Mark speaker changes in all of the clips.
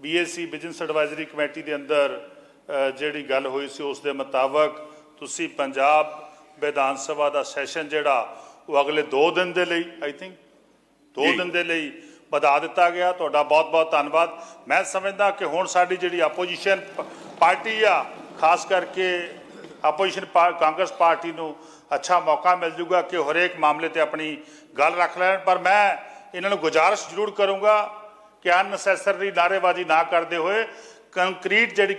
Speaker 1: BSc business advisory committee ਦੇ ਅੰਦਰ ਜਿਹੜੀ ਗੱਲ ਹੋਈ ਸੀ ਉਸ ਦੇ ਮੁਤਾਬਕ ਤੁਸੀਂ ਪੰਜਾਬ ਵਿਧਾਨ ਸਭਾ ਦਾ ਸੈਸ਼ਨ ਜਿਹੜਾ ਉਹ ਅਗਲੇ 2 ਦਿਨ ਦੇ ਲਈ ਆਈ ਥਿੰਕ 2
Speaker 2: ਜੀ।
Speaker 1: ਦਿਨ ਦੇ ਲਈ ਵਧਾ ਦਿੱਤਾ ਗਿਆ। ਤੁਹਾਡਾ ਬਹੁਤ-ਬਹੁਤ ਧੰਨਵਾਦ। ਮੈਂ ਸਮਝਦਾ ਕਿ ਹੁਣ ਸਾਡੀ ਜਿਹੜੀ ਆਪੋਜੀਸ਼ਨ ਪਾਰਟੀ ਆ ਖਾਸ ਕਰਕੇ ਆਪੋਜੀਸ਼ਨ ਕਾਂਗਰਸ ਪਾਰਟੀ ਨੂੰ ਅੱਛਾ ਮੌਕਾ ਮਿਲ ਜੂਗਾ ਕਿ ਹਰੇਕ ਮਾਮਲੇ ਤੇ ਆਪਣੀ ਗੱਲ ਰੱਖ ਲੈਣ। ਪਰ ਮੈਂ ਇਹਨਾਂ ਨੂੰ ਗੁਜ਼ਾਰਿਸ਼ ਜ਼ਰੂਰ ਕਰੂੰਗਾ ਕਿ ਅਨਸੈਸਰੀ ਨਾਅਰੇਬਾਜ਼ੀ ਨਾ ਕਰਦੇ ਹੋਏ ਕੰਕਰੀਟ ਜਿਹੜੀ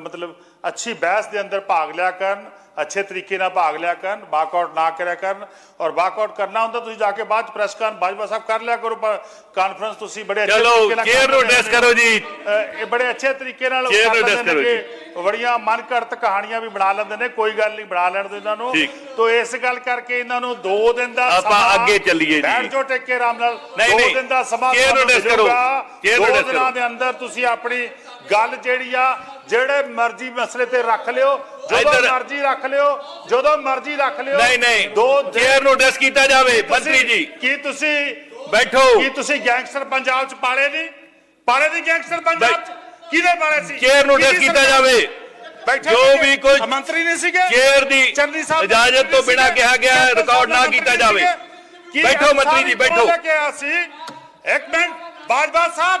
Speaker 1: ਮਤਲਬ ਅੱਛੀ ਬਹਿਸ ਦੇ ਅੰਦਰ ਭਾਗ ਲਿਆ ਕਰਨ ਅੱਛੇ ਤਰੀਕੇ ਨਾਲ ਭਾਗ ਲਿਆ ਕਰਨ ਬਾਕਆਊਟ ਨਾ ਕਰਿਆ ਕਰਨ ਔਰ ਬਾਕਆਊਟ ਕਰਨਾ ਹੁੰਦਾ ਤੁਸੀਂ ਜਾ ਕੇ ਬਾਅਦ ਪ੍ਰੈਸ ਕਰਨ ਬਾਜਵਾ ਸਾਹਿਬ ਕਰ ਲਿਆ ਕਰੋ ਕਾਨਫਰੰਸ ਤੁਸੀਂ ਬੜੇ ਅੱਛੇ ਤਰੀਕੇ ਨਾਲ
Speaker 2: ਨੂੰ
Speaker 1: ਰਹਿੰਦੇ
Speaker 2: ਕਰੋ ਜੀ
Speaker 1: ਇਹ ਬੜੇ ਅੱਛੇ ਤਰੀਕੇ ਨਾਲ ਬੜੀਆਂ ਮਨ ਘੜਤ ਕਹਾਣੀਆਂ ਵੀ ਬਣਾ ਲੈਂਦੇ ਨੇ ਕੋਈ ਗੱਲ ਨਹੀਂ ਬਣਾ ਲੈਣ ਦਿਓ ਇਹਨਾਂ ਨੂੰ। ਤੋ ਇਸ ਗੱਲ ਕਰਕੇ ਇਹਨਾਂ ਨੂੰ 2 ਦਿਨ ਦਾ
Speaker 2: ਆਪਾਂ
Speaker 1: ਸਮਾਂ
Speaker 2: ਅੱਗੇ ਚੱਲੀਏ ਜੀ।
Speaker 1: ਬੈਠ ਜਾਓ ਟੇਕੇ ਆਰਾਮ ਨਾਲ
Speaker 2: ਨਹੀਂ,
Speaker 1: 2
Speaker 2: ਨਹੀਂ।
Speaker 1: ਦਿਨ ਦਾ ਸਮਾਂ ਤੁਹਾਨੂੰ। ਮਿਲੂਗਾ।
Speaker 2: Chair ਨੂੰ
Speaker 1: ਦੋ
Speaker 2: address
Speaker 1: ਦਿਨਾਂ
Speaker 2: ਕਰੋ।
Speaker 1: ਦੇ ਅੰਦਰ ਤੁਸੀਂ ਆਪਣੀ ਗੱਲ ਜਿਹੜੀ ਆ ਜਿਹੜੇ ਮਰਜ਼ੀ ਮਸਲੇ ਤੇ ਰੱਖ ਲਿਓ ਜਦੋਂ
Speaker 2: ਇੱਧਰ-
Speaker 1: ਮਰਜ਼ੀ ਰੱਖ ਲਿਓ ਜਦੋਂ ਮਰਜ਼ੀ ਰੱਖ ਲਿਓ
Speaker 2: ਨਹੀਂ ਨਹੀਂ
Speaker 1: ਦੋ
Speaker 2: ਚੇਅਰ ਨੂੰ ਐਡਰੈਸ ਕੀਤਾ ਜਾਵੇ ਮੰਤਰੀ ਜੀ।
Speaker 1: ਕੀ ਤੁਸੀਂ
Speaker 2: ਬੈਠੋ।
Speaker 1: ਕੀ ਤੁਸੀਂ ਗੈਂਗਸਟਰ ਪੰਜਾਬ ਚ ਪਾਲੇ ਨਹੀਂ ਪਾਲੇ ਨਹੀਂ ਗੈਂਗਸਟਰ ਪੰਜਾਬ ਚ? ਕਿਹਦੇ ਪਾਲੇ ਸੀ?
Speaker 2: ਚੇਅਰ ਨੂੰ
Speaker 1: ਕਿਹਦੀ
Speaker 2: ਕੀਤਾ
Speaker 1: ਸਰਕਾਰ?
Speaker 2: ਜਾਵੇ।
Speaker 1: ਬੈਠੇ
Speaker 2: ਜੋ
Speaker 1: ਸੀਗੇ?
Speaker 2: ਵੀ ਕੁਝ
Speaker 1: ਮੰਤਰੀ ਨਹੀਂ ਸੀਗੇ?
Speaker 2: ਚੇਅਰ ਦੀ
Speaker 1: ਚੰਨੀ ਸਾਹਿਬ
Speaker 2: ਇਜਾਜ਼ਤ ਤੋਂ ਬਿਨਾਂ ਕਿਹਾ ਗਿਆ ਹੈ, ਰਿਕਾਰਡ ਨਾ ਕੀਤਾ ਜਾਵੇ। ਬੈਠੋ ਮੰਤਰੀ ਜੀ, ਬੈਠੋ।
Speaker 1: ਲੈ ਕੇ ਆਇਆ ਸੀ? ਇੱਕ ਮਿੰਟ ਬਾਜਵਾ ਸਾਹਿਬ।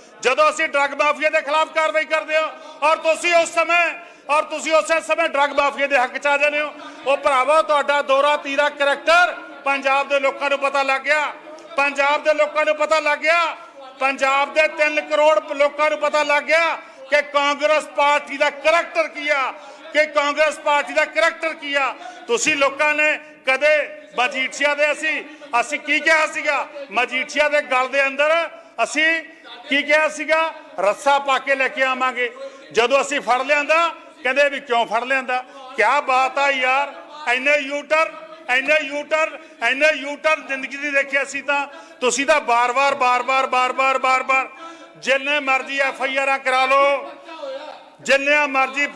Speaker 1: ਜਦੋਂ ਅਸੀਂ ਡਰੱਗ ਮਾਫੀਆ ਦੇ ਖਿਲਾਫ ਕਾਰਵਾਈ ਕਰਦੇ ਹੋ, ਔਰ ਤੁਸੀਂ ਉਸ ਸਮੇਂ, ਔਰ ਤੁਸੀਂ ਉਸੇ ਸਮੇਂ ਡਰੱਗ ਮਾਫੀਆ ਦੇ ਹੱਕ ਚ ਆ ਜਾਂਦੇ ਹੋ। ਉਹ ਭਰਾਵੋ, ਤੁਹਾਡਾ ਦੋਰਾ, ਤੀਰਾ ਕਰੈਕਟਰ ਪੰਜਾਬ ਦੇ ਲੋਕਾਂ ਨੂੰ ਪਤਾ ਲੱਗ ਗਿਆ। ਪੰਜਾਬ ਦੇ ਲੋਕਾਂ ਨੂੰ ਪਤਾ ਲੱਗ ਗਿਆ। ਪੰਜਾਬ ਦੇ 3 ਕਰੋੜ ਲੋਕਾਂ ਨੂੰ ਪਤਾ ਲੱਗ ਗਿਆ ਕਿ ਕਾਂਗਰਸ ਪਾਰਟੀ ਦਾ ਕਰੈਕਟਰ ਕੀ ਆ, ਕਿ ਕਾਂਗਰਸ ਪਾਰਟੀ ਦਾ ਕਰੈਕਟਰ ਕੀ ਆ। ਤੁਸੀਂ ਲੋਕਾਂ ਨੇ ਕਦੇ ਮਜੀਠੀਆ ਦੇ ਅਸੀਂ ਅਸੀਂ ਕੀ ਕਿਹਾ ਸੀਗਾ? ਮਜੀਠੀਆ ਦੇ ਗਲ ਦੇ ਅੰਦਰ ਅਸੀਂ ਕੀ ਕਿਹਾ ਸੀਗਾ? ਰੱਸਾ ਪਾ ਕੇ ਲੈ ਕੇ ਆਵਾਂਗੇ। ਜਦੋਂ ਅਸੀਂ ਫੜ ਲਿਆਂਦਾ ਕਹਿੰਦੇ ਵੀ ਕਿਉਂ ਫੜ ਲਿਆਂਦਾ? ਕਿਆ ਬਾਤ ਆ ਯਾਰ ਐਨੇ ਯੂਟਰ ਐਨੇ ਯੂਟਰ ਐਨੇ ਯੂਟਰ ਜ਼ਿੰਦਗੀ ਦੀ ਦੇਖੀ ਅਸੀਂ ਤਾਂ। ਤੁਸੀਂ ਤਾਂ ਬਾਰ-ਬਾਰ ਬਾਰ-ਬਾਰ ਬਾਰ-ਬਾਰ ਬਾਰ-ਬਾਰ ਜਿੰਨੇ ਮਰਜ਼ੀ ਐਫ ਆਈ ਆਰਾਂ ਕਰਾ ਲਓ। ਜਿੰਨੇ ਮਰਜ਼ੀ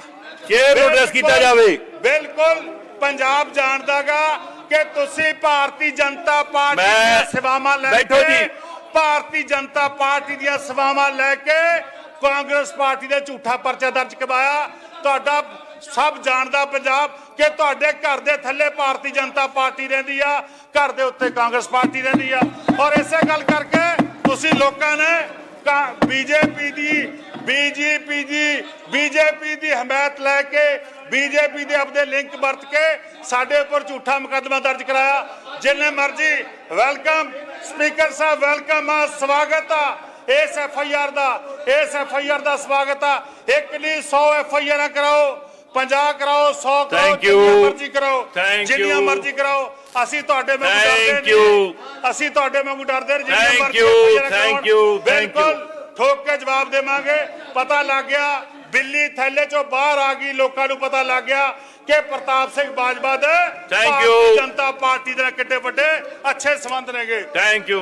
Speaker 2: ਚੇਅਰ ਨੂੰ address ਕੀਤਾ ਜਾਵੇ।
Speaker 1: ਬਿਲਕੁਲ ਪੰਜਾਬ ਜਾਣਦਾਗਾ ਕਿ ਤੁਸੀਂ ਭਾਰਤੀ ਜਨਤਾ ਪਾਰਟੀ ਦੀਆਂ ਸੇਵਾਵਾਂ ਲੈ ਕੇ। ਭਾਰਤੀ ਜਨਤਾ ਪਾਰਟੀ ਦੀਆਂ ਸੇਵਾਵਾਂ ਲੈ ਕੇ ਕਾਂਗਰਸ ਪਾਰਟੀ ਦਾ ਝੂਠਾ ਪਰਚਾ ਦਰਜ ਕਰਵਾਇਆ। ਤੁਹਾਡਾ ਸਭ ਜਾਣਦਾ ਪੰਜਾਬ ਕਿ ਤੁਹਾਡੇ ਘਰ ਦੇ ਥੱਲੇ ਭਾਰਤੀ ਜਨਤਾ ਪਾਰਟੀ ਰਹਿੰਦੀ ਆ, ਘਰ ਦੇ ਉੱਤੇ ਕਾਂਗਰਸ ਪਾਰਟੀ ਰਹਿੰਦੀ ਆ। ਔਰ ਇਸੇ ਗੱਲ ਕਰਕੇ ਤੁਸੀਂ ਲੋਕਾਂ ਨੇ ਬੀਜੇਪੀ ਦੀ ਬੀਜੇਪੀ ਦੀ ਬੀਜੇਪੀ ਦੀ ਹਮਾਇਤ ਲੈ ਕੇ, ਬੀਜੇਪੀ ਦੇ ਆਪਦੇ ਲਿੰਕ ਵਰਤ ਕੇ ਸਾਡੇ ਉੱਪਰ ਝੂਠਾ ਮੁਕੱਦਮਾ ਦਰਜ ਕਰਾਇਆ। ਜਿੰਨੇ ਮਰਜ਼ੀ ਵੈਲਕਮ ਸਪੀਕਰ ਸਾਹਿਬ ਵੈਲਕਮ ਆ ਸਵਾਗਤ ਆ ਇਸ ਐਫ ਆਈ ਆਰ ਦਾ ਇਸ ਐਫ ਆਈ ਆਰ ਦਾ ਸਵਾਗਤ ਆ ਇੱਕ ਨਹੀਂ 100 ਐਫ ਆਈ ਆਰ ਕਰਾਓ 50 ਕਰਾਓ 100 ਕਰਾਓ. ਜਿੰਨੀਆਂ ਮਰਜ਼ੀ ਕਰਾਓ ਜਿੰਨੀਆਂ. ਮਰਜ਼ੀ ਕਰਾਓ ਅਸੀਂ ਤੁਹਾਡੇ ਵਾਂਗੂ ਡਰਦੇ. ਨਹੀਂ ਅਸੀਂ ਤੁਹਾਡੇ ਵਾਂਗੂ ਡਰਦੇ ਨਹੀਂ ਜਿੰਨੀਆਂ ਮਰਜ਼ੀ
Speaker 2: thank you, thank you.
Speaker 1: ਬਿਲਕੁਲ ਠੋਕ ਕੇ ਜਵਾਬ ਦੇਵਾਂਗੇ ਪਤਾ ਲੱਗ ਗਿਆ ਬਿੱਲੀ ਥੈਲੇ ਚੋਂ ਬਾਹਰ ਆ ਗਈ ਲੋਕਾਂ ਨੂੰ ਪਤਾ ਲੱਗ ਗਿਆ ਕਿ ਪ੍ਰਤਾਪ ਸਿੰਘ ਬਾਜਵਾ ਦੇ ਭਾਰਤੀ
Speaker 2: you.
Speaker 1: ਜਨਤਾ ਪਾਰਟੀ ਦੇ ਨਾਲ ਕਿੱਡੇ ਵੱਡੇ ਅੱਛੇ ਸੰਬੰਧ ਨੇਗੇ
Speaker 2: ਥੈਂਕ ਯੂ